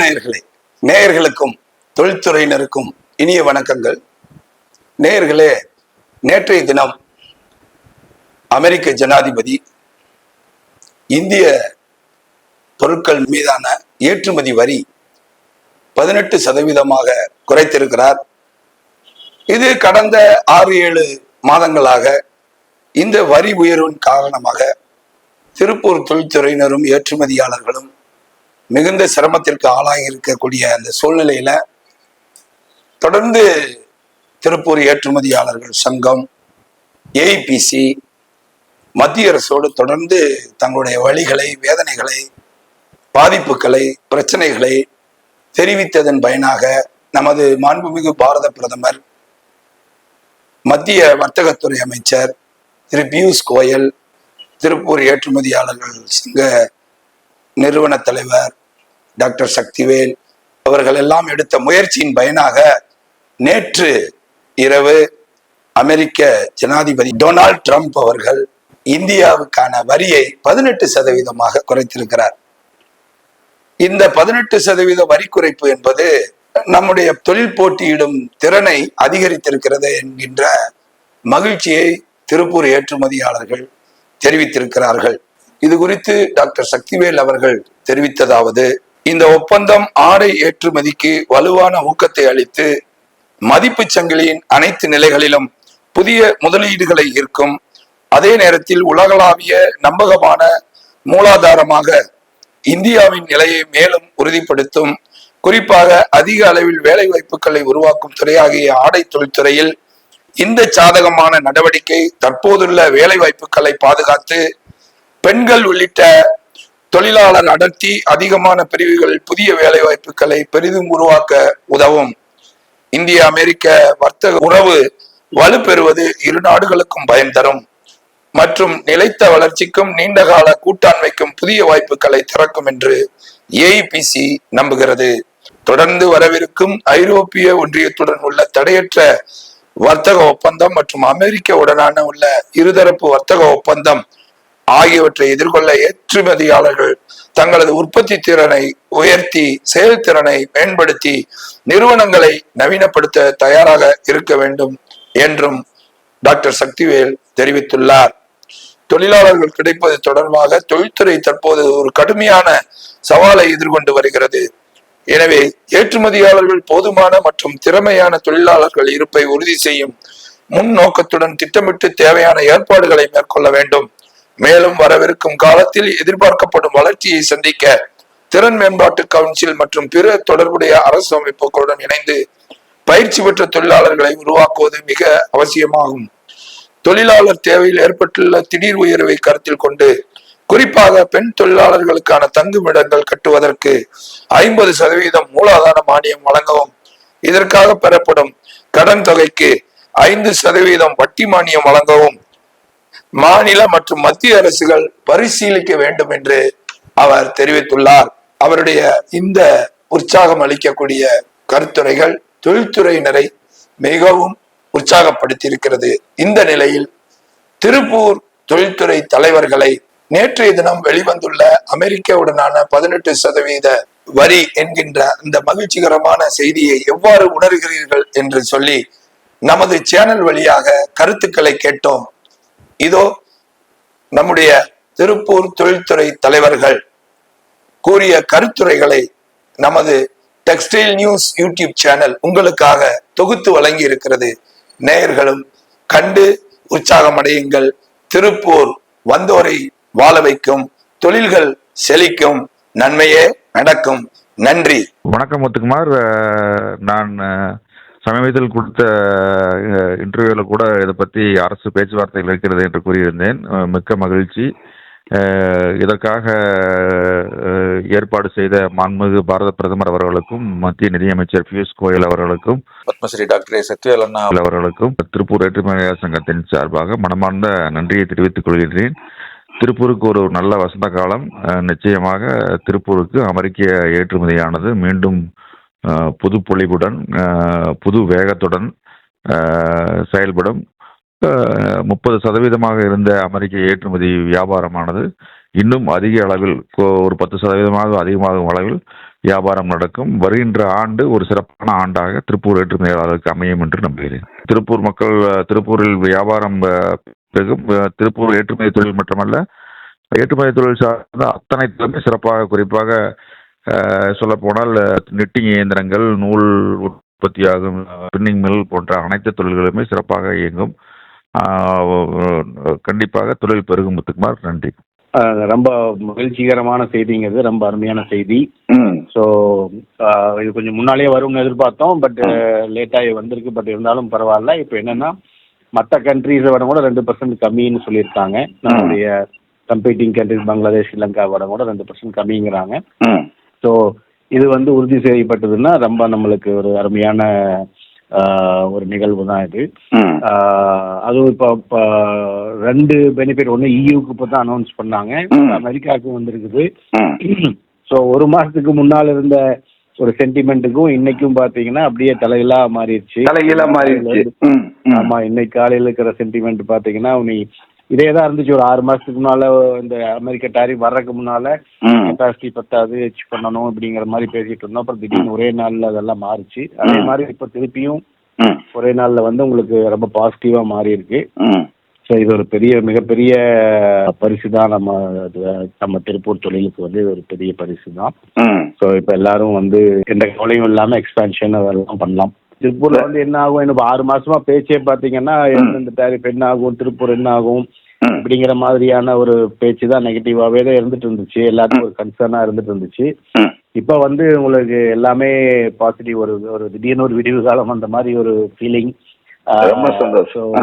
நேயர்களே நேயர்களுக்கும் தொழில்துறையினருக்கும் இனிய வணக்கங்கள். நேயர்களே நேற்றைய தினம் அமெரிக்க ஜனாதிபதி இந்திய பொருட்கள் மீதான ஏற்றுமதி வரி பதினெட்டு சதவீதமாக குறைத்திருக்கிறார். இது கடந்த ஆறு ஏழு மாதங்களாக இந்த வரி உயர்வின் காரணமாக திருப்பூர் தொழில்துறையினரும் ஏற்றுமதியாளர்களும் மிகுந்த சிரமத்திற்கு ஆளாகி இருக்கக்கூடிய அந்த சூழ்நிலையில தொடர்ந்து திருப்பூர் ஏற்றுமதியாளர்கள் சங்கம் ஏஐபிசி மத்திய அரசோடு தொடர்ந்து தங்களுடைய வழிகளை வேதனைகளை பாதிப்புகளை பிரச்சனைகளை தெரிவித்ததன் பயனாக நமது மாண்புமிகு பாரத பிரதமர் மத்திய வர்த்தகத்துறை அமைச்சர் திரு பியூஷ் கோயல் திருப்பூர் ஏற்றுமதியாளர்கள் சங்க நிறுவன தலைவர் டாக்டர் சக்திவேல் அவர்கள் எல்லாம் எடுத்த முயற்சியின் பயனாக நேற்று இரவு அமெரிக்க ஜனாதிபதி டொனால்ட் ட்ரம்ப் அவர்கள் இந்தியாவுக்கான வரியை பதினெட்டு சதவீதமாக குறைத்திருக்கிறார். இந்த பதினெட்டு சதவீத வரி குறைப்பு என்பது நம்முடைய தொழில் போட்டியிடும் திறனை அதிகரித்திருக்கிறது என்கின்ற மகிழ்ச்சியை திருப்பூர் ஏற்றுமதியாளர்கள் தெரிவித்திருக்கிறார்கள். இது குறித்து டாக்டர் சக்திவேல் அவர்கள் தெரிவித்ததாவது இந்த ஒப்பந்தம் ஆடை ஏற்றுமதிக்கு வலுவான ஊக்கத்தை அளித்து மதிப்பு சங்கிலியின் அனைத்து நிலைகளிலும் புதிய முதலீடுகளை ஈர்க்கும். அதே நேரத்தில் உலகளாவிய நம்பகமான மூலாதாரமாக இந்தியாவின் நிலையை மேலும் உறுதிப்படுத்தும். குறிப்பாக அதிக அளவில் வேலை வாய்ப்புகளை உருவாக்கும் துறையாகிய ஆடை தொழில்துறையில் இந்த சாதகமான நடவடிக்கை தற்போதுள்ள வேலை வாய்ப்புகளை பாதுகாத்து பெண்கள் உள்ளிட்ட தொழிலாளர் அடர்த்தி அதிகமான பிரிவுகளில் புதிய வேலை வாய்ப்புகளை பெரிதும் உருவாக்க உதவும். இந்திய அமெரிக்க வர்த்தக உறவு வலுப்பெறுவது இரு நாடுகளுக்கும் பயன் தரும். மற்றும் நிலைத்த வளர்ச்சிக்கும் நீண்டகால கூட்டாண்மைக்கும் புதிய வாய்ப்புகளை திறக்கும் என்று ஏஐபிசி நம்புகிறது. தொடர்ந்து வரவிருக்கும் ஐரோப்பிய ஒன்றியத்துடன் உள்ள தடையற்ற வர்த்தக ஒப்பந்தம் மற்றும் அமெரிக்க உடனான உள்ள இருதரப்பு வர்த்தக ஒப்பந்தம் ஆகியவற்றை எதிர்கொள்ள ஏற்றுமதியாளர்கள் தங்களது உற்பத்தி திறனை உயர்த்தி செயல்திறனை மேம்படுத்தி நிறுவனங்களை நவீனப்படுத்த தயாராக இருக்க வேண்டும் என்றும் டாக்டர் சக்திவேல் தெரிவித்துள்ளார். தொழிலாளர்கள் கிடைப்பது தொடர்பாக தொழில்துறை தற்போது ஒரு கடுமையான சவாலை எதிர்கொண்டு வருகிறது. எனவே ஏற்றுமதியாளர்கள் போதுமான மற்றும் திறமையான தொழிலாளர்கள் இருப்பை உறுதி செய்யும் முன் நோக்கத்துடன் திட்டமிட்டு தேவையான ஏற்பாடுகளை மேற்கொள்ள வேண்டும். மேலும் வரவிருக்கும் காலத்தில் எதிர்பார்க்கப்படும் வளர்ச்சியை சந்திக்க திறன் மேம்பாட்டு கவுன்சில் மற்றும் பிற தொடர்புடைய அரசு அமைப்புகளுடன் இணைந்து பயிற்சி பெற்ற தொழிலாளர்களை உருவாக்குவது மிக அவசியமாகும். தொழிலாளர் தேவையில் ஏற்பட்டுள்ள திடீர் உயர்வை கருத்தில் கொண்டு குறிப்பாக பெண் தொழிலாளர்களுக்கான தங்குமிடங்கள் கட்டுவதற்கு ஐம்பது சதவீதம் மூலாதார மானியம் வழங்கவும் இதற்காக பெறப்படும் கடன் தொகைக்கு ஐந்து சதவீதம் வட்டி மானியம் வழங்கவும் மாநில மற்றும் மத்திய அரசுகள் பரிசீலிக்க வேண்டும் என்று அவர் தெரிவித்துள்ளார். அவருடைய இந்த உற்சாகம் அளிக்கக்கூடிய கருத்துரைகள் தொழில்துறையினரை மிகவும் உற்சாகப்படுத்தியிருக்கிறது. இந்த நிலையில் திருப்பூர் தொழில்துறை தலைவர்களை நேற்றைய தினம் வெளிவந்துள்ள அமெரிக்காவுடனான பதினெட்டு சதவீத வரி என்கின்ற இந்த மகிழ்ச்சிகரமான செய்தியை எவ்வாறு உணர்கிறீர்கள் என்று சொல்லி நமது சேனல் வழியாக கருத்துக்களை கேட்டோம். இதோ நம்முடைய திருப்பூர் தொழில்துறை தலைவர்கள் கூறிய கருத்துரைகளை நமது டெக்ஸ்டைல் நியூஸ் யூடியூப் சேனல் உங்களுக்காக தொகுத்து வழங்கி இருக்கிறது. நேயர்களும் கண்டு உற்சாகம் அடையுங்கள். திருப்பூர் வந்தோரை வாழ வைக்கும் தொழில்கள் செழிக்கும் நன்மையே நடக்கும். நன்றி. வணக்கம் முத்துக்குமார். நான் சமீபத்தில் கொடுத்த இன்டர்வியூவில் கூட இதை பற்றி அரசு பேச்சுவார்த்தைகள் இருக்கிறது என்று கூறியிருந்தேன். மிக்க மகிழ்ச்சி. இதற்காக ஏற்பாடு செய்த மாண்புமிகு பாரத பிரதமர் அவர்களுக்கும் மத்திய நிதியமைச்சர் பியூஷ் கோயல் அவர்களுக்கும் பத்மஸ்ரீ டாக்டர் ஏ சத்யவேல் அண்ணா அவர்களுக்கும் திருப்பூர் ஏற்றுமதியாளர் சங்கத்தின் சார்பாக மனமார்ந்த நன்றியை தெரிவித்துக் கொள்கிறேன் திருப்பூருக்கு ஒரு நல்ல வசந்த காலம். நிச்சயமாக திருப்பூருக்கு அமெரிக்க ஏற்றுமதியானது மீண்டும் புது பொழிவுடன் புது வேகத்துடன் செயல்படும் முப்பது சதவீதமாக இருந்த அமெரிக்க ஏற்றுமதி வியாபாரமானது இன்னும் அதிக அளவில் ஒரு பத்து சதவீதமாக அதிகமாகும் அளவில் வியாபாரம் நடக்கும். வருகின்ற ஆண்டு ஒரு சிறப்பான ஆண்டாக திருப்பூர் ஏற்றுமதியாளருக்கு அமையும் என்று நம்புகிறேன். திருப்பூர் மக்கள் திருப்பூரில் வியாபாரம் பெரும் திருப்பூர் ஏற்றுமதி தொழில் மட்டுமல்ல ஏற்றுமதி தொழில் சார்ந்த அத்தனை சிறப்பாக குறிப்பாக சொல்ல போனால் நிட்டிங் இயந்திரங்கள் நூல் உற்பத்தியாகும் பின்னிங் மில் போன்ற அனைத்து தொழில்களுமே சிறப்பாக இயங்கும். கண்டிப்பாக தொழில் பெருகும் முத்துக்குமார். நன்றி. ரொம்ப மகிழ்ச்சிகரமான செய்திங்கிறது ரொம்ப அருமையான செய்தி. ஸோ இது கொஞ்சம் முன்னாலேயே வரும்னு எதிர்பார்த்தோம். பட் லேட்டாகி வந்திருக்கு. பட் இருந்தாலும் பரவாயில்ல. இப்போ என்னன்னா மற்ற கண்ட்ரீஸை விட கூட ரெண்டு பர்சன்ட் கம்மின்னு சொல்லியிருக்காங்க. நம்மளுடைய கம்பீட்டிங் கண்ட்ரிஸ் பங்களாதேஷ் ஸ்ரீலங்கா விட கூட ரெண்டு பர்சன்ட் கம்மிங்கிறாங்க. ஸோ இது வந்து உறுதி செய்யப்பட்டதுன்னா ரொம்ப நம்மளுக்கு ஒரு அருமையான ஒரு நிகழ்வு தான் இது அதுவும் இப்போ இப்போ ரெண்டு பெனிஃபிட் ஒன்று இயூக்கு இப்போ தான் அனௌன்ஸ் பண்ணாங்க. அமெரிக்காவுக்கும் வந்திருக்குது. ஸோ ஒரு மாசத்துக்கு முன்னால் இருந்த ஒரு சென்டிமெண்ட்டுக்கும் இன்னைக்கும் பார்த்தீங்கன்னா அப்படியே தலையிலா மாறிடுச்சு. தலைகீழா மாறிடுச்சு. ஆமா இன்னைக்கு காலையில் இருக்கிற சென்டிமெண்ட் பார்த்தீங்கன்னா நீ இதே தான் இருந்துச்சு. ஒரு ஆறு மாசத்துக்கு முன்னால இந்த அமெரிக்க டாரிஃப் வர்றதுக்கு முன்னால கெப்பாசிட்டி பத்தாது ஹெச் பண்ணணும் அப்படிங்கிற மாதிரி பேசிட்டு இருந்தோம். அப்புறம் திடீர்னு ஒரே நாள்ல அதெல்லாம் மாறுச்சு. அதே மாதிரி இப்போ திருப்பியும் ஒரே நாள்ல வந்து உங்களுக்கு ரொம்ப பாசிட்டிவா மாறி இருக்கு ஸோ இது ஒரு பெரிய மிகப்பெரிய பரிசு தான் நம்ம நம்ம திருப்பூர் தொழிலுக்கு வந்து இது ஒரு பெரிய பரிசு தான் ஸோ இப்போ எல்லாரும் வந்து எந்த கவலையும் இல்லாம எக்ஸ்பான்ஷன் அதெல்லாம் பண்ணலாம். திருப்பூர்ல வந்து என்ன ஆகும் இன்னும் ஆறு மாசமா பேச்சே பாத்தீங்கன்னா எந்தெந்த டேரிஃப் என்ன ஆகும் திருப்பூர் என்ன ஆகும். அப்படிங்கிற மாதிரியான ஒரு பேச்சு தான் நெகட்டிவாவே தான் இருந்துட்டு இருந்துச்சு. எல்லாத்துக்கும் ஒரு கன்சர்னா இருந்துட்டு இருந்துச்சு. இப்போ வந்து உங்களுக்கு எல்லாமே பாசிட்டிவ் ஒரு ஒரு திடீர்னு ஒரு விடிவு காலம் அந்த மாதிரி ஒரு ஃபீலிங் ரொம்ப சந்தோஷம்.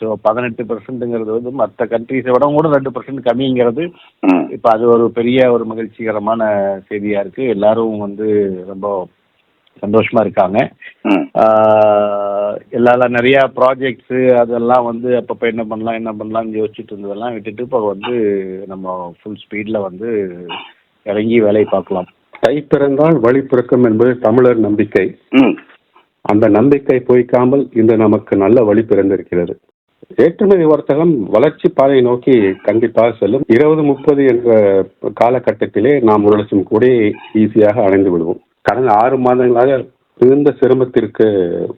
ஸோ பதினெட்டு பர்சன்ட்டுங்கிறது வந்து மற்ற கண்ட்ரீஸை விட கூட ரெண்டு பர்சன்ட் கம்மிங்கிறது இப்போ அது ஒரு பெரிய ஒரு மகிழ்ச்சிகரமான செய்தியா இருக்கு. எல்லாரும் வந்து ரொம்ப சந்தோஷமா இருக்காங்க. எல்லாரும் நிறைய ப்ராஜெக்ட்ஸ் அதெல்லாம் வந்து அப்பப்போ என்ன பண்ணலாம் என்ன பண்ணலாம்னு யோசிச்சுட்டு இருந்ததெல்லாம் விட்டுட்டு இப்போ வந்து நம்ம ஃபுல் ஸ்பீடில் வந்து இறங்கி வேலையை பார்க்கலாம். தை பிறந்தால் வழி பிறக்கும் என்பது தமிழர் நம்பிக்கை. அந்த நம்பிக்கை பொய்க்காமல் இன்று நமக்கு நல்ல வழி பிறந்திருக்கிறது. ஏற்றுமதி வர்த்தகம் வளர்ச்சி பாதையை நோக்கி கண்டிப்பாக செல்லும். இருபது முப்பது என்ற காலகட்டத்திலே நாம் ஒரு லட்சம் கோடியை ஈஸியாக அடைந்து விடுவோம். கடந்த ஆறு மாதங்களாக மிகுந்த சிரமத்திற்கு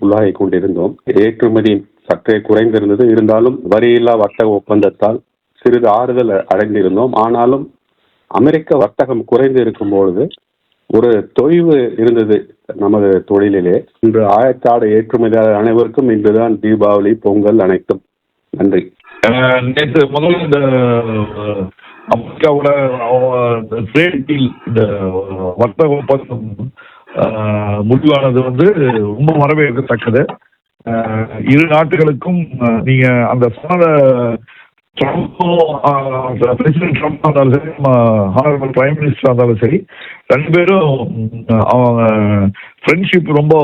உள்ளாகி கொண்டிருந்தோம். ஏற்றுமதி சற்றே குறைந்திருந்தது. இருந்தாலும் வரியில்லா வர்த்தக ஒப்பந்தத்தால் சிறிது ஆறுதல் அடைந்திருந்தோம். ஆனாலும் அமெரிக்க வர்த்தகம் குறைந்து இருக்கும் பொழுது ஒரு தொய்வு இருந்தது நமது தொழிலிலே. இன்று ஆயத்தாடு ஏற்றுமதியாளர் அனைவருக்கும் இன்றுதான் தீபாவளி பொங்கல் அனைத்தும். நன்றி. நேற்று முதல்ல இந்த அமெரிக்காவோட ட்ரேட் டீல் இந்த வர்த்தக ஒப்பந்தம் முடிவானது வந்து ரொம்ப வரவேற்கத்தக்கது. இரு நாட்டுகளுக்கும் நீங்க அந்த சொன்ன பிரசிடென்ட் ட்ரம்ப் இருந்தாலும் சரி ஹானரபிள் பிரைம் மினிஸ்டர் இருந்தாலும் சரி ரெண்டு பேரும் அவங்க ஃப்ரெண்ட்ஷிப் ரொம்ப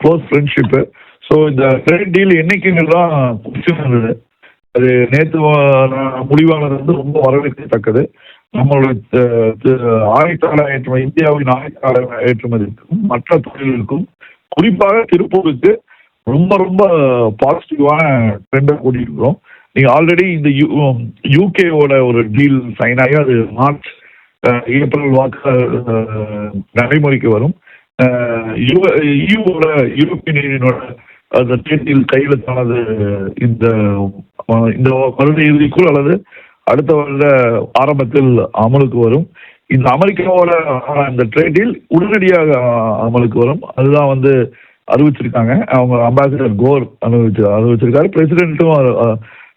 க்ளோஸ் ஃப்ரெண்ட்ஷிப்பு ஸோ இந்த ட்ரேட் டீல் என்னைக்குங்கிறதான் பிடிச்சிருந்தது அது நேற்று முடிவானது வந்து ரொம்ப வரவேற்கத்தக்கது நம்மளுடைய அஹ், ஆயத்தாள ஏற்றுமதி இந்தியாவின் ஆயத்தாள ஏற்றுமதிக்கும் மற்ற தொழில்களுக்கும் குறிப்பாக திருப்பூருக்கு ரொம்ப ரொம்ப பாசிட்டிவான ட்ரெண்டை கூட்டியிருக்கிறோம் நீங்கள் ஆல்ரெடி இந்த யூ யூகேவோட ஒரு டீல் சைன் ஆகி அது மார்ச் ஏப்ரல் வாக்கு நடைமுறைக்கு வரும் யூவோட யூரோப்பியன் யூனியனோட அந்த தேர்தல் கையெழுத்தானது இந்த இந்த வருட இறுதிக்குள் அல்லது அடுத்த வருட ஆரம்பத்தில் அமலுக்கு வரும். இந்த அமெரிக்காவோட அந்த இந்த ட்ரேடில் உடனடியாக அமலுக்கு வரும். அதுதான் வந்து அறிவிச்சிருக்காங்க. அவங்க அம்பாசிடர் கோர் அறிவிச்சு அறிவிச்சிருக்காரு பிரசிடென்ட்டும்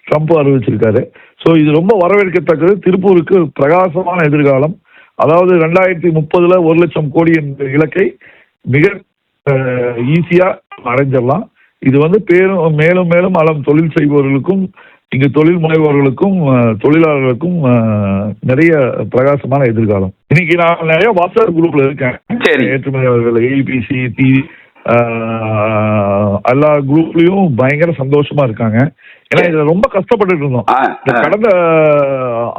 ட்ரம்ப்பும் அறிவிச்சிருக்காரு. ஸோ இது ரொம்ப வரவேற்கத்தக்கது. திருப்பூருக்கு பிரகாசமான எதிர்காலம். அதாவது ரெண்டாயிரத்தி முப்பதுல ஒரு லட்சம் கோடி என்ற இலக்கை மிக ஈஸியாக அடைஞ்சிடலாம். இது வந்து பேரும் மேலும் மேலும் அளம் தொழில் செய்பவர்களுக்கும் இங்கு தொழில் முனைவோர்களுக்கும் தொழிலாளர்களுக்கும் நிறைய பிரகாசமான எதிர்காலம் இன்னைக்கு நான் நிறைய வாட்ஸ்அப் குரூப்ல இருக்கேன். ஏற்றுமதியாளர்கள் ஏபிசி டி எல்லா குரூப்லயும் பயங்கர சந்தோஷமா இருக்காங்க ஏன்னா இதுல ரொம்ப கஷ்டப்பட்டுட்டு இருந்தோம். கடந்த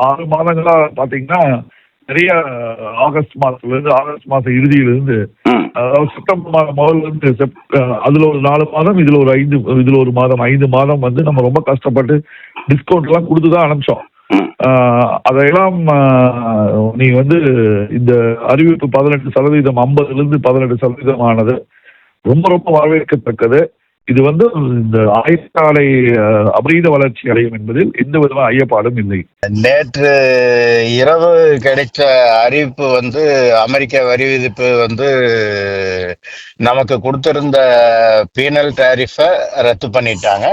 ஆறு மாதங்களா பாத்தீங்கன்னா நிறைய ஆகஸ்ட் மாசத்துல இருந்து ஆகஸ்ட் மாசம் இறுதியில இருந்து அதாவது செப்டம்பர் மாதம் முதல்ல இருந்து அதுல ஒரு நாலு மாதம் இதுல ஒரு ஐந்து இதுல ஒரு மாதம் ஐந்து மாதம் வந்து நம்ம ரொம்ப கஷ்டப்பட்டு டிஸ்கவுண்ட் எல்லாம் கொடுத்து தான் அனுப்பிச்சோம் அதையெல்லாம் நீ வந்து இந்த அறிவிப்பு பதினெட்டு சதவீதம் ஐம்பதுல இருந்து பதினெட்டு சதவீதம் ஆனது ரொம்ப ரொம்ப வரவேற்கத்தக்கது. இது வந்து இந்த ஆயுட்காலை அபரீத வளர்ச்சி அடையும் என்பதில் எந்த விதமான ஐயப்பாடும் இல்லை. நேற்று இரவு கிடைச்ச அறிவிப்பு வந்து அமெரிக்க வரி விதிப்பு வந்து நமக்கு கொடுத்திருந்த பீனல் டேரிஃபை ரத்து பண்ணிட்டாங்க.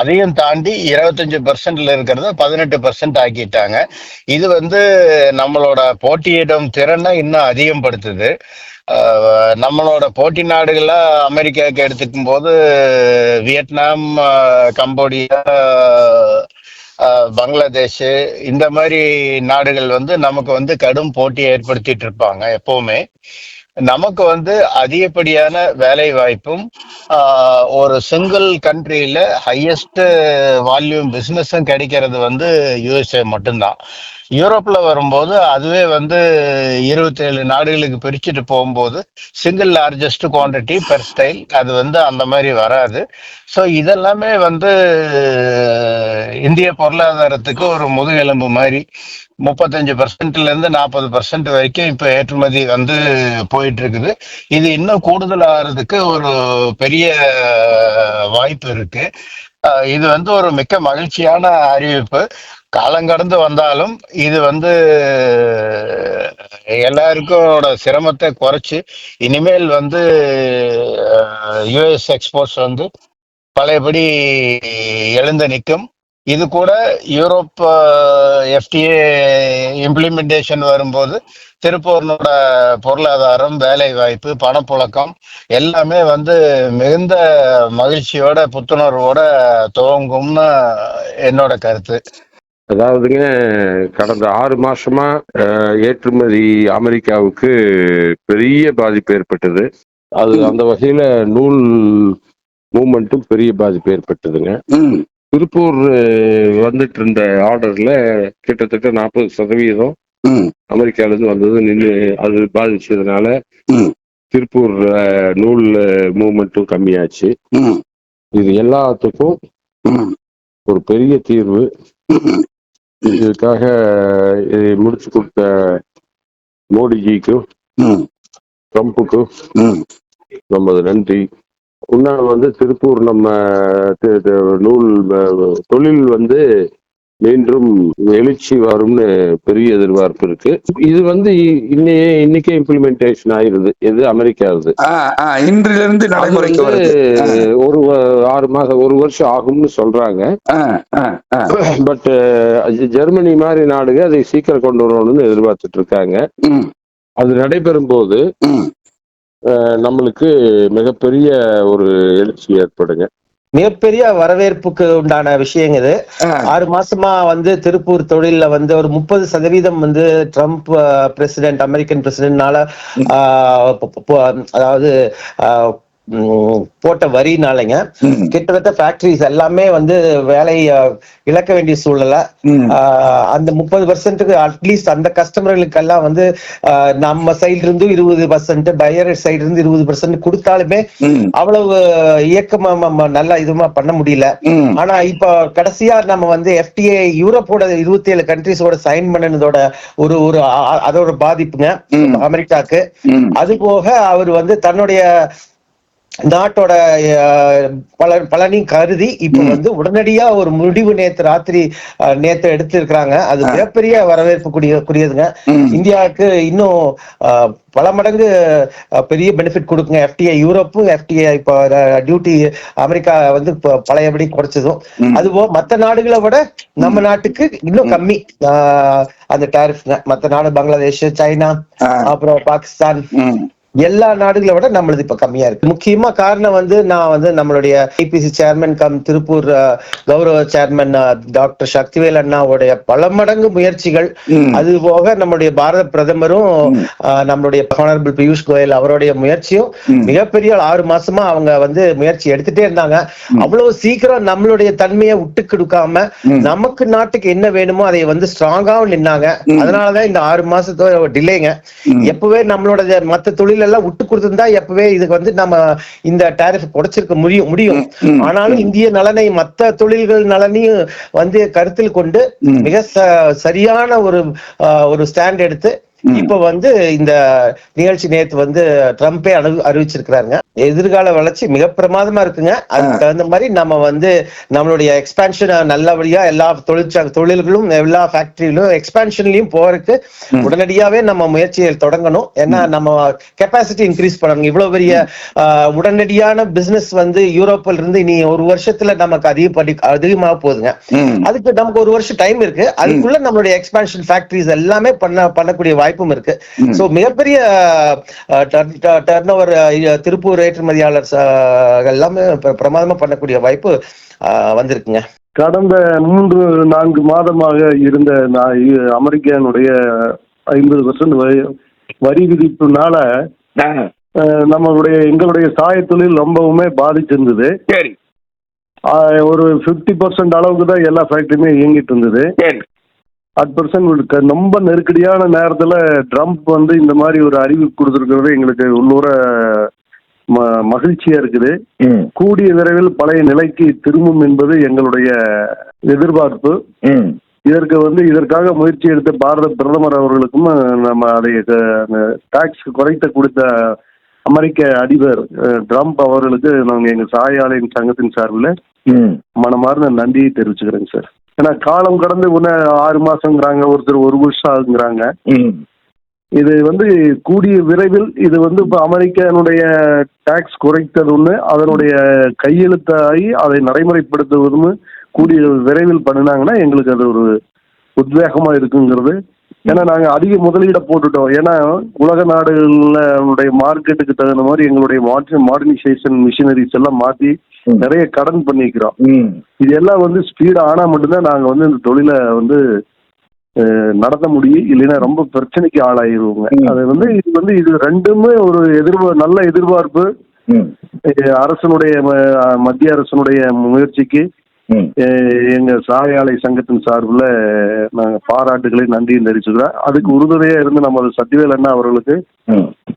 அதையும் தாண்டி இருபத்தஞ்சு பர்சன்ட்ல இருக்கிறத பதினெட்டு பர்சன்ட் ஆக்கிட்டாங்க. இது வந்து நம்மளோட போட்டியிடும் திறனை இன்னும் அதிகப்படுத்துது. நம்மளோட போட்டி நாடுகளா அமெரிக்காவுக்கு எடுத்துக்கும் போது வியட்நாம் கம்போடியா பங்களாதேஷ் இந்த மாதிரி நாடுகள் வந்து நமக்கு வந்து கடும் போட்டியை ஏற்படுத்திட்டு இருப்பாங்க எப்பவுமே. நமக்கு வந்து அதிகப்படியான வேலை வாய்ப்பும் ஒரு சிங்கிள் கண்ட்ரியில ஹையஸ்ட் வால்யூம் பிஸ்னஸும் கிடைக்கிறது வந்து யூஎஸ்ஏ மட்டும்தான். யூரோப்ல வரும்போது அதுவே வந்து இருபத்தேழு நாடுகளுக்கு பிரிச்சுட்டு போகும்போது single largest quantity per style அது வந்து அந்த மாதிரி வராது. ஸோ இதெல்லாமே வந்து இந்திய பொருளாதாரத்துக்கு ஒரு முதுகெலும்பு மாதிரி. முப்பத்தஞ்சு பர்சன்ட்ல இருந்து நாற்பது பர்சன்ட் வரைக்கும் இப்போ ஏற்றுமதி வந்து போயிட்டு இருக்குது இது இன்னும் கூடுதல் ஆகிறதுக்கு ஒரு பெரிய வாய்ப்பு இருக்கு. இது வந்து ஒரு மிக்க மகிழ்ச்சியான அறிவிப்பு. காலங்கடந்து வந்தாலும் இது வந்து எல்லாருக்கும் சிரமத்தை குறைச்சு இனிமேல் வந்து யுஎஸ் எக்ஸ்போர்ட்ஸ் வந்து பழையபடி எழுந்து நிற்கும். இது கூட யூரோப் எஃப்டிஏ இம்ப்ளிமெண்டேஷன் வரும்போது திருப்பூர்னோட பொருளாதாரம் வேலை வாய்ப்பு பணப்புழக்கம் எல்லாமே வந்து மிகுந்த மகிழ்ச்சியோட புத்துணர்வோட துவங்கும்னு என்னோட கருத்து. அதாவதுங்க கடந்த ஆறு மாசமா ஏற்றுமதி அமெரிக்காவுக்கு பெரிய பாதிப்பு ஏற்பட்டது. அது அந்த வகையில நூல் மூமெண்ட்டும் பெரிய பாதிப்பு ஏற்பட்டதுங்க. திருப்பூர் வந்துட்டு இருந்த ஆர்டர்ல கிட்டத்தட்ட நாற்பது சதவீதம் அமெரிக்கால இருந்து வந்தது. நின்று அது பாதிச்சதுனால. திருப்பூர் நூல் மூமெண்ட்டும் கம்மியாச்சு. இது எல்லாத்துக்கும் ஒரு பெரிய தீர்வு. இதுக்காக இதை முடிச்சு கொடுத்த மோடிஜிக்கும் ட்ரம்ப்புக்கும் நமது நன்றி. இன்னொன்று வந்து திருப்பூர் நம்ம நூல் தொழில் வந்து மீண்டும் எழுச்சி வரும்னு பெரிய எதிர்பார்ப்பு இருக்கு. இது வந்து இன்னையே இன்னைக்கே இம்ப்ளிமெண்டேஷன் ஆயிருது. இது அமெரிக்காவுது? இன்றிலிருந்து நடைமுறைக்கு வந்து ஒரு ஆறு மாசம் ஒரு வருஷம் ஆகும்னு சொல்றாங்க. பட் ஜெர்மனி மாதிரி நாடுக அதை சீக்கிரம் கொண்டு வரணும்னு எதிர்பார்த்துட்டு இருக்காங்க. அது நடைபெறும் போது நம்மளுக்கு மிகப்பெரிய ஒரு எழுச்சி ஏற்படுங்க. மிகப்பெரிய வரவேற்புக்கு உண்டான விஷயங்க இது. ஆறு மாசமா வந்து திருப்பூர் தொழில்ல வந்து ஒரு முப்பது சதவீதம் வந்து ட்ரம்ப் பிரசிடென்ட் அமெரிக்கன் பிரசிடென்ட்னால அதாவது போட்ட வரினாலங்க. கிட்டத்தட்ட ஃபேக்டரிஸ் எல்லாமே வந்து வேலை இழக்க வேண்டிய சூழ்நிலை. அந்த முப்பது பர்சன்ட்டுக்கு அட்லீஸ்ட் அந்த கஸ்டமர்களுக்கெல்லாம் வந்து ஆஹ், நம்ம சைடுல இருந்து இருபது பர்சன்ட் பையர் சைடு இருந்து இருபது பர்சன்ட் கொடுத்தாலுமே அவ்வளவு இயக்கமா நல்லா இதுமா பண்ண முடியல. ஆனா இப்போ கடைசியா நம்ம வந்து எஃப்டிஏ யூரோப்போட இருபத்தி ஏழு கண்ட்ரிஸோட சைன் பண்ணனதோட ஒரு ஒரு அதோட பாதிப்புங்க. அமெரிக்காக்கு. அது போக அவர் வந்து தன்னுடைய நாட்டோட அஹ், பல பலனையும் கருதி இப்ப. வந்து உடனடியா ஒரு முடிவு நேத்து ராத்திரி நேத்து எடுத்திருக்கிறாங்க. அது மிகப்பெரிய வரவேற்பு கூடிய கூடியதுங்க. இந்தியாவுக்கு இன்னும் பல மடங்கு பெரிய பெனிஃபிட் கொடுக்குங்க. எஃப்டிஐ யூரோப்பும் எஃப்டிஐ இப்போ டியூட்டி அமெரிக்கா வந்து பழையபடி குறைச்சதும். அதுபோக மற்ற நாடுகளை விட நம்ம நாட்டுக்கு இன்னும் கம்மி அந்த டாரிஃப்ங்க மற்ற நாடு பங்களாதேஷ் சைனா. அப்புறம் பாகிஸ்தான். எல்லா நாடுகளை விட நம்மளது இப்ப கம்மியா இருக்கு. முக்கியமா காரணம் வந்து நான் வந்து நம்மளுடைய ஐபிசி சேர்மன் கம் திருப்பூர் கௌரவ சேர்மன் டாக்டர் சக்திவேல் அண்ணாவுடைய பல மடங்கு முயற்சிகள். அது போக நம்முடைய பாரத பிரதமரும் நம்மளுடைய ஹானரபிள் பியூஷ் கோயல் அவருடைய முயற்சியும். மிகப்பெரிய ஆறு மாசமா அவங்க வந்து முயற்சி எடுத்துட்டே இருந்தாங்க. அவ்வளவு சீக்கிரம் நம்மளுடைய தன்மையை விட்டு கொடுக்காம நமக்கு நாட்டுக்கு என்ன வேணுமோ அதை வந்து ஸ்ட்ராங்காவும் நின்னாங்க. அதனாலதான் இந்த ஆறு மாசத்தோட டிலேங்க. எப்பவே நம்மளோட மத்த தொழில் எல்லாம் விட்டு கொடுத்திருந்தா எப்பவே இதுக்கு வந்து நம்ம இந்த டேரிஃப் குறைச்சிருக்க முடியும் முடியும். ஆனாலும் இந்திய நலனை மத்த தொழில்கள் நலனையும் வந்து கருத்தில் கொண்டு மிக சரியான ஒரு ஒரு ஸ்டாண்ட் எடுத்து இப்ப வந்து இந்த நிகழ்ச்சி நேத்து வந்து ட்ரம்பே அனு அறிவிச்சிருக்கிறாருங்க. எதிர்கால வளர்ச்சி மிக பிரமாதமா இருக்குங்க. அதுக்கு தகுந்த மாதிரி நம்ம வந்து நம்மளுடைய எக்ஸ்பான்ஷன் நல்லபடியா எல்லா தொழிற்சா தொழில்களும் எல்லா ஃபேக்டரியிலும் எக்ஸ்பான்ஷன்லயும் போறதுக்கு உடனடியாவே நம்ம முயற்சியை தொடங்கணும். ஏன்னா நம்ம கெப்பாசிட்டி இன்க்ரீஸ் பண்ணணும். இவ்வளவு பெரிய உடனடியான பிசினஸ் வந்து யூரோப்ல இருந்து இனி ஒரு வருஷத்துல நமக்கு அதிகப்படி அதிகமாக போகுதுங்க. அதுக்கு நமக்கு ஒரு வருஷம் டைம் இருக்கு. அதுக்குள்ள நம்மளுடைய எக்ஸ்பான்ஷன் ஃபேக்டரிஸ் எல்லாமே பண்ண பண்ணக்கூடிய வாய்ப்பும் இருக்கு. சோ மிகப்பெரிய டர்ன் ஓவர் திருப்பூர் ஏற்றுமதியாளர் எல்லாமே பிர- பிரமாதமா பண்ணக்கூடிய வாய்ப்பு வந்திருக்குங்க. கடந்த மூன்று நான்கு மாதமாக இருந்த நான் இ- அமெரிக்கானுடைய ஐம்பது பர்சன்ட் வரி விதிப்புனால நம்மளுடைய எங்களுடைய சாய தொழில் ரொம்பவுமே பாதிச்சிருந்தது. ஒரு ஃபிஃப்டி பர்சன்ட் அளவுக்கு தான் எல்லா ஃபேக்டரியுமே இயங்கிட்டு இருந்தது. அட் பர்சன்ட் ரொம்ப நெருக்கடியான நேரத்தில் ட்ரம்ப் வந்து இந்த மாதிரி ஒரு அறிவிப்பு கொடுத்துருக்கிறது எங்களுக்கு உள்ளூர ம மகிழ்ச்சியா இருக்குது. கூடிய விரைவில் பழைய நிலைக்கு திரும்பும் என்பது எங்களுடைய எதிர்பார்ப்பு. இதற்கு வந்து இதற்காக முயற்சி எடுத்த பாரத பிரதமர் அவர்களுக்கும் நம்ம அதை டாக்ஸ் குறைத்த கொடுத்த அமெரிக்க அதிபர் ட்ரம்ப் அவர்களுக்கு நாங்கள் எங்கள் சாய ஆலையின் சங்கத்தின் சார்பில் மனமார்ந்த நன்றியை தெரிவிச்சுக்கிறேங்க சார். ஏன்னா காலம் கடந்து இன்னும் ஆறு மாசங்கிறாங்க ஒருத்தர் ஒரு வருஷம் ஆகுங்கிறாங்க இது வந்து கூடிய விரைவில் இது வந்து இப்போ அமெரிக்கனுடைய டாக்ஸ் குறைத்தது ஒன்று அதனுடைய கையெழுத்தாகி அதை நடைமுறைப்படுத்துவதும் கூடிய விரைவில் பண்ணினாங்கன்னா எங்களுக்கு அது ஒரு உத்வேகமா இருக்குங்கிறது. ஏன்னா நாங்கள் அதிக முதலீடை போட்டுட்டோம். ஏன்னா உலக நாடுகளுடைய மார்க்கெட்டுக்கு தகுந்த மாதிரி எங்களுடைய மாடர்னைசேஷன் மிஷினரிஸ் எல்லாம் மாற்றி நிறைய கடன் பண்ணிக்கிறோம். இது எல்லாம் வந்து ஸ்பீடு ஆனால் மட்டும்தான் நாங்கள் வந்து இந்த தொழிலை வந்து நடத்த முடியும். இல்லைன்னா ரொம்ப பிரச்சனைக்கு ஆளாயிருவோங்க. அது வந்து இது வந்து இது ரெண்டுமே ஒரு எதிர்பார் நல்ல எதிர்பார்ப்பு. அரசனுடைய மத்திய அரசனுடைய முயற்சிக்கு எங்க சாயாலை சங்கத்தின் சார்பில் நாங்கள் பாராட்டுகளை நன்றியும் தெரிவிச்சுக்கிறோம் அதுக்கு உறுதுணையா இருந்து நமது சத்யவேல் அண்ணா அவர்களுக்கு.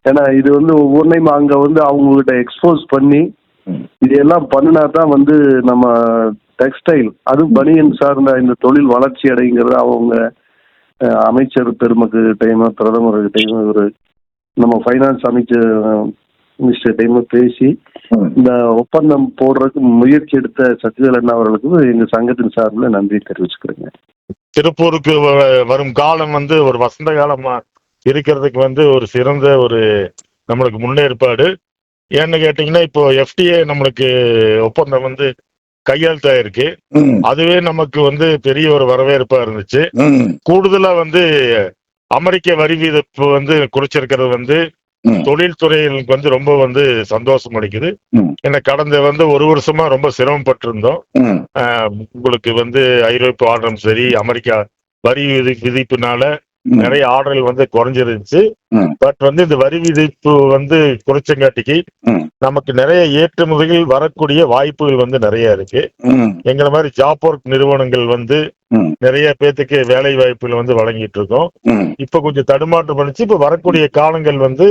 ஏன்னா இது வந்து ஒவ்வொன்றையும் அங்க வந்து அவங்ககிட்ட எக்ஸ்போஸ் பண்ணி ம். இது எல்லாம் பண்ணினா தான் வந்து நம்ம டெக்ஸ்டைல் அது பனியன் சார்ந்த இந்த தொழில் வளர்ச்சி அடைங்கிறத அவங்க அமைச்சர் பெருமக்கிட்டையும் பிரதமர்கிட்டையும் ஒரு நம்ம ஃபைனான்ஸ் அமைச்சர் மினிஸ்டர்கிட்டையும் பேசி ம். இந்த ஒப்பந்தம் போடுறதுக்கு முயற்சி எடுத்த சத்யவேல் அண்ணா அவர்களுக்கு எங்க சங்கத்தின் சார்பில் நன்றி தெரிவிச்சுக்கிறேங்க. திருப்பூருக்கு வ- வரும் காலம் வந்து ஒரு வசந்த காலமா இருக்கிறதுக்கு வந்து ஒரு சிறந்த ஒரு நம்மளுக்கு முன்னேற்பாடு. ஏன்னு கேட்டிங்கன்னா இப்போ எஃப்டிஏ நம்மளுக்கு ஒப்பந்தம் வந்து கையெழுத்தாயிருக்கு. அதுவே நமக்கு வந்து பெரிய ஒரு வரவேற்பா இருந்துச்சு. கூடுதலா வந்து அமெரிக்க வரி விதிப்பு வந்து குறைச்சிருக்கிறது வந்து. தொழில்துறைகளுக்கு வந்து ரொம்ப வந்து சந்தோஷம் அளிக்குது. ஏன்னா கடந்த வந்து ஒரு வருஷமா ரொம்ப சிரமப்பட்டிருந்தோம் ம் ஆஹ் உங்களுக்கு வந்து ஐரோப்பிய ஆர்டரும் சரி அமெரிக்கா வரி விதி விதிப்புனால. நிறைய ஆர்டர்கள் வந்து குறைஞ்சிருந்துச்சு. பட் வந்து இந்த வரி விதிப்பு வந்து குறைச்சங்காட்டிக்கு. நமக்கு நிறைய ஏற்றுமதிகள் வரக்கூடிய வாய்ப்புகள் வந்து நிறைய இருக்கு எங்களை மாதிரி ஜாப் ஒர்க் நிறுவனங்கள் வந்து. நிறைய பேத்துக்கு வேலை வாய்ப்புகள் வந்து வழங்கிட்டு இருக்கோம் இப்ப கொஞ்சம் தடுமாற்றம் பண்ணிச்சு இப்ப வரக்கூடிய காலங்கள் வந்து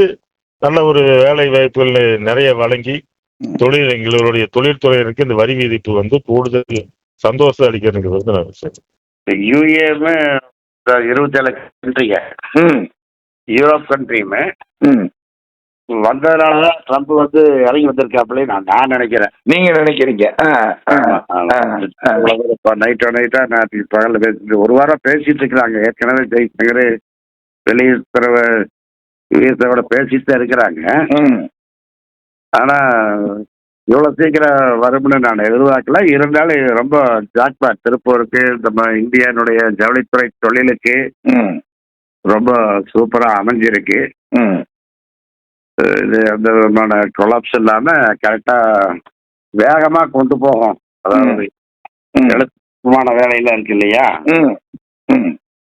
நல்ல ஒரு வேலை வாய்ப்புகள் நிறைய வழங்கி. தொழில் எங்களுடைய தொழில்துறையினருக்கு இந்த வரி விதிப்பு வந்து கூடுதல் சந்தோஷம் அளிக்கிறதுங்கிறது வந்து நான் விஷயம் யூஏமே இருபத்தேழு கண்ட்ரிங்க ம். யூரோப் கண்ட்ரியுமே ம். வந்ததுனால தான் ட்ரம்ப் வந்து இறங்கி வந்திருக்காப்புல நான் நான் நினைக்கிறேன். நீங்க நினைக்கிறீங்க. இப்போ நைட்டோ நைட்டா நான் பகலில் பேசிட்டு ஒரு வாரம் பேசிட்டு இருக்கிறாங்க. ஏற்கனவே ஜெய்சங்கர் வெளியுறவு யுஎஸ்ஓட பேசிட்டு தான் இருக்கிறாங்க. ஆனால் இவ்வளோ சீக்கிரம் வரும்னு நான் எதிர்பார்க்கல. இருந்தாலும் ரொம்ப ஜாக்பாட் திருப்பூருக்கு நம்ம இந்தியானுடைய ஜவுளித்துறை தொழிலுக்கு ரொம்ப சூப்பராக அமைஞ்சிருக்கு. இது எந்த விதமான கொலாப்ஸ் இல்லாம கரெக்டா வேகமா கொண்டு போகும். அதாவது எழுத்துமான வேலையெல்லாம் இருக்கு இல்லையா?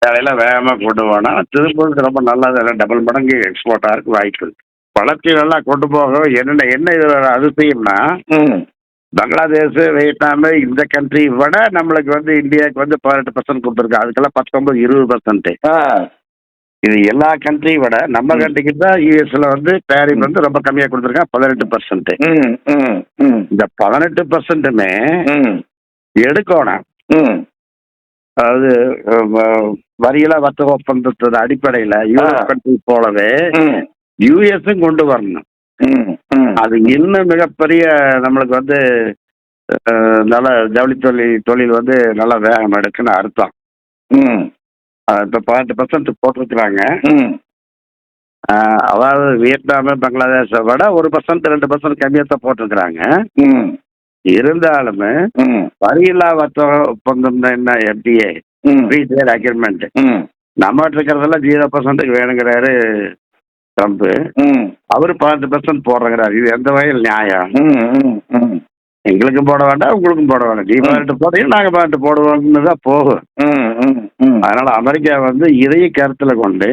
வேலையெல்லாம் வேகமா கொண்டு போனா திருப்பூருக்கு ரொம்ப நல்லது. டபுள் மடங்கு எக்ஸ்போர்ட் ஆகிறதுக்கு வாய்ப்பு. இருக்கு வளர்ச்சி நல்லா கொண்டு போக என்னென்ன என்ன இது அதிசயம்னா பங்களாதேஷ் வியட்நாம் இந்த கண்ட்ரி விட நம்மளுக்கு வந்து இந்தியாவுக்கு வந்து பதினெட்டு பர்சன்ட் கொடுத்துருக்கு. அதுக்கெல்லாம் பத்தொன்பது இருபது பர்சன்ட் இது எல்லா கண்ட்ரியும் விட நம்ம கண்ட்ரிக்கு தான் யூஎஸ்ல வந்து டேரிஃப் வந்து ரொம்ப கம்மியா கொடுத்துருக்காங்க பதினெட்டு பர்சன்ட் இந்த பதினெட்டு பர்சன்ட்டுமே எடுக்கணும். அதாவது வரியில வர்த்தக ஒப்பந்தத்தோட அடிப்படையில யூஎஸ் கண்ட்ரி போலவே யூஎஸும் கொண்டு வரணும். அது இன்னும் மிகப்பெரிய நம்மளுக்கு வந்து நல்ல ஜவுளி தொழில் தொழில் வந்து நல்லா வேகம் எடுக்குன்னு அர்த்தம். இப்ப பதினெட்டு பர்சன்ட் போட்டிருக்கிறாங்க. அதாவது வியட்நாம் பங்களாதேஷை விட ஒரு பர்சன்ட் ரெண்டு பர்சன்ட் கம்மியாக தான் போட்டிருக்கிறாங்க இருந்தாலுமே வரியில்லா வர்த்தக ஒப்பந்தம் என்ன எஃப்டிஏ ஃப்ரீ ட்ரேட் அக்ரிமெண்ட் நம்ம இருக்கிறதெல்லாம் ஜீரோ பர்சன்ட்டுக்கு வேணுங்கிறாரு ட்ரம்ப் அவர் பதினெட்டு பர்சன்ட் போடுறங்கிறாரு. இது எந்த வகையில் நியாயம்? எங்களுக்கும் போட வேண்டாம் உங்களுக்கும் போட வேண்டாம். நீ பதினெட்டு போடுறீங்க நாங்க பதினெட்டு போடுவோம்னு தான் போகும். அதனால அமெரிக்கா வந்து இதையும் கருத்துல கொண்டு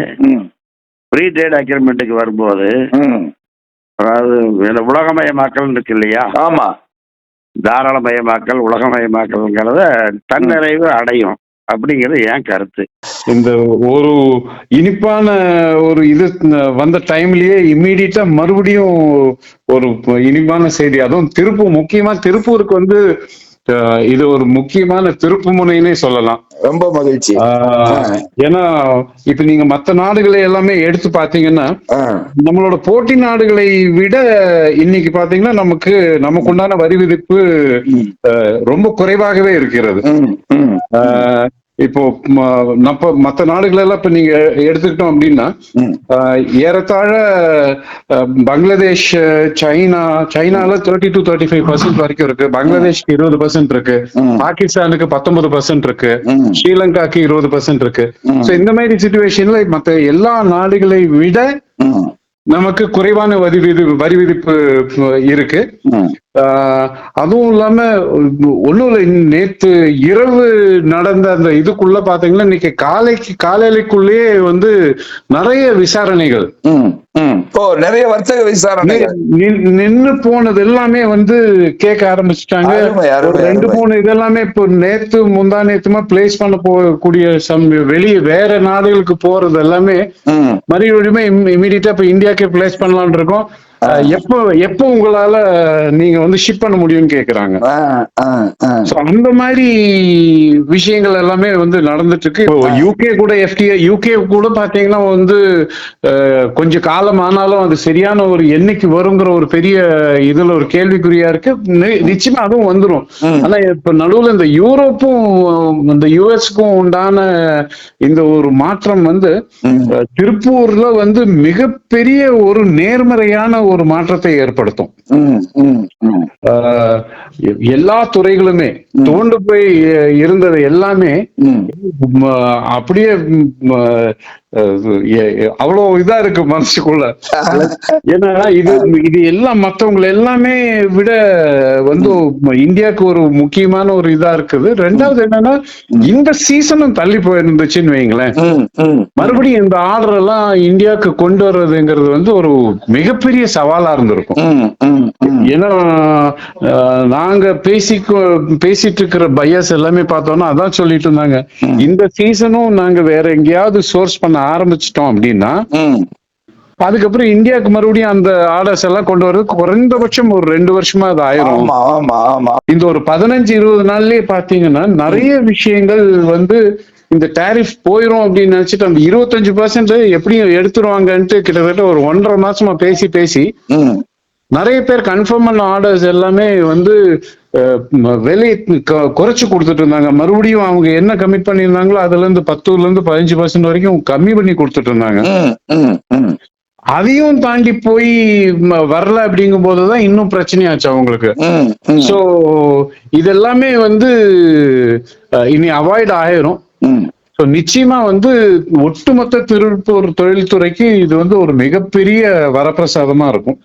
ஃப்ரீ ட்ரேட் அக்ரிமெண்ட்டுக்கு வரும்போது அதாவது இந்த உலகமயமாக்கல் இருக்கு இல்லையா? ஆமா. தாராளமயமாக்கல் உலகமயமாக்கல்ங்கிறத தன்னிறைவு அடையும் அப்படிங்கிறது என் கருத்து. இந்த ஒரு இனிப்பான ஒரு இது வந்த டைம்லயே இம்மீடியட்டா மறுபடியும் ஒரு இனிப்பான செய்தி. அதுவும் திருப்பூர் முக்கியமா திருப்பூருக்கு வந்து இது ஒரு முக்கியமான திருப்பு முனைன்னே சொல்லலாம். ரொம்ப மகிழ்ச்சி. ஏன்னா இப்ப நீங்க மத்த நாடுகளை எல்லாமே எடுத்து பாத்தீங்கன்னா நம்மளோட போட்டி நாடுகளை விட இன்னைக்கு பாத்தீங்கன்னா நமக்கு நமக்கு உண்டான வரி விதிப்பு ரொம்ப குறைவாகவே இருக்கிறது. இப்போ ம- நப்ப மற்ற நாடுகள் எல்லாம் இப்ப நீங்க எடுத்துக்கிட்டோம் அப்படின்னா ஏறத்தாழ பங்களாதேஷ் சைனா சைனால thirty to thirty five percent வரைக்கும் இருக்கு. பங்களாதேஷ்க்கு இருபது பர்சன்ட் இருக்கு. பாகிஸ்தானுக்கு பத்தொன்பது பர்சன்ட் இருக்கு. ஸ்ரீலங்காக்கு இருபது பர்சன்ட் இருக்கு. சோ இந்த மாதிரி சுச்சுவேஷன்ல மத்த எல்லா நாடுகளை விட நமக்கு குறைவான வரி விதி வரி விதிப்பு இருக்கு. அதுவும் இல்லாம ஒண்ணும் இல்லை நேத்து இரவு நடந்த அந்த இதுக்குள்ள பாத்தீங்கன்னா இன்னைக்கு காலைக்கு காலையிலக்குள்ளேயே வந்து நிறைய விசாரணைகள். ஓ நிறைய வர்த்தக விசாரணைகள் நின்- நின்னு போனது எல்லாமே வந்து கேட்க ஆரம்பிச்சிட்டாங்க ரெண்டு. மூணு இதெல்லாமே இப்போ நேத்து முந்தா நேத்துமா பிளேஸ் பண்ண போகக்கூடிய சம் வெளியே வேற நாடுகளுக்கு போறது எல்லாமே. மறுபடியுமே இமீடியட்டா இப்ப இந்தியாக்கே பிளேஸ் பண்ணலாம்னு இருக்கோம் எப்போ எப்போ உங்களால நீங்க வந்து ஷிப் பண்ண முடியும்னு கேக்குறாங்க? அந்த மாதிரி விஷயங்கள் எல்லாமே வந்து நடந்துட்டு இருக்கு யூகே கூட எஃப்டிஏ யூகே கூட பாத்தீங்கன்னா வந்து கொஞ்சம் காலம் ஆனாலும் அது சரியான ஒரு என்னைக்கு வருங்கிற ஒரு பெரிய இதுல ஒரு கேள்விக்குறியா இருக்கு. நிச்சயமா அதுவும் வந்துரும். ஆனா இப்ப நடுவுல இந்த யூரோப்பும் இந்த யுஎஸ்க்கும் உண்டான இந்த ஒரு மாற்றம் வந்து திருப்பூர்ல வந்து மிகப்பெரிய ஒரு நேர்மறையான ஒரு மாற்றத்தை ஏற்படுத்தும். எல்லா துறைகளுமே தோண்டு போய் இருந்தது எல்லாமே அப்படியே அவ்வளவு இதா இருக்கு மனசுக்குள்ள. ஏன்னா இது இது எல்லாம் மத்தவங்க எல்லாமே விட வந்து இந்தியாவுக்கு ஒரு முக்கியமான ஒரு இதா இருக்குது. ரெண்டாவது என்னன்னா இந்த சீசனும் தள்ளி போயிருந்துச்சுன்னு வைங்களேன். மறுபடியும் இந்த ஆர்டர் எல்லாம் இந்தியாவுக்கு கொண்டு வர்றதுங்கிறது வந்து ஒரு மிகப்பெரிய சவாலா இருந்திருக்கும். ஏன்னா நாங்க பேசி பேசிட்டு இருக்கிற பையர்ஸ் எல்லாமே பார்த்தோம்னா அதான் சொல்லிட்டு இருந்தாங்க. இந்த சீசனும் நாங்க வேற எங்கேயாவது சோர்ஸ் பண்ண ஆரம்பிச்சிட்டோம் அப்படின்னா. அதுக்கப்புறம் இந்தியாவுக்கு மறுபடியும் அந்த ஆர்டர்ஸ் எல்லாம் கொண்டு வர்றதுக்கு குறைந்தபட்சம் ஒரு ரெண்டு வருஷமா அது ஆயிரும் ஆமா ஆமா ஆமா இந்த ஒரு பதினஞ்சு இருபது நாள்லயே பாத்தீங்கன்னா நிறைய விஷயங்கள் வந்து இந்த டாரிஃப் போயிரும் அப்படின்னு நினைச்சிட்டு அந்த இருபத்தஞ்சு பர்சன்ட் எப்படியும் எடுத்துருவாங்கன்ட்டு கிட்டத்தட்ட ஒரு ஒன்றரை மாசமா பேசி பேசி. நிறைய பேர் கன்ஃபார்ம் பண்ண ஆர்டர்ஸ் எல்லாமே வந்து விலை குறைச்சு கொடுத்துட்டு இருந்தாங்க. மறுபடியும் அவங்க என்ன கமிட் பண்ணியிருந்தாங்களோ அதுல இருந்து பத்துல இருந்து பதினஞ்சு பர்சன்ட் வரைக்கும் கம்மி பண்ணி கொடுத்துட்டு இருந்தாங்க. அதையும் தாண்டி போய் வரல அப்படிங்கும் போதுதான் இன்னும் பிரச்சனையாச்சு அவங்களுக்கு. சோ இதெல்லாமே வந்து இனி அவாய்ட் ஆயிரும். ஸோ நிச்சயமா வந்து ஒட்டுமொத்த திருப்பூர் தொழில்துறைக்கு இது வந்து ஒரு மிகப்பெரிய வரப்பிரசாதமா இருக்கும்.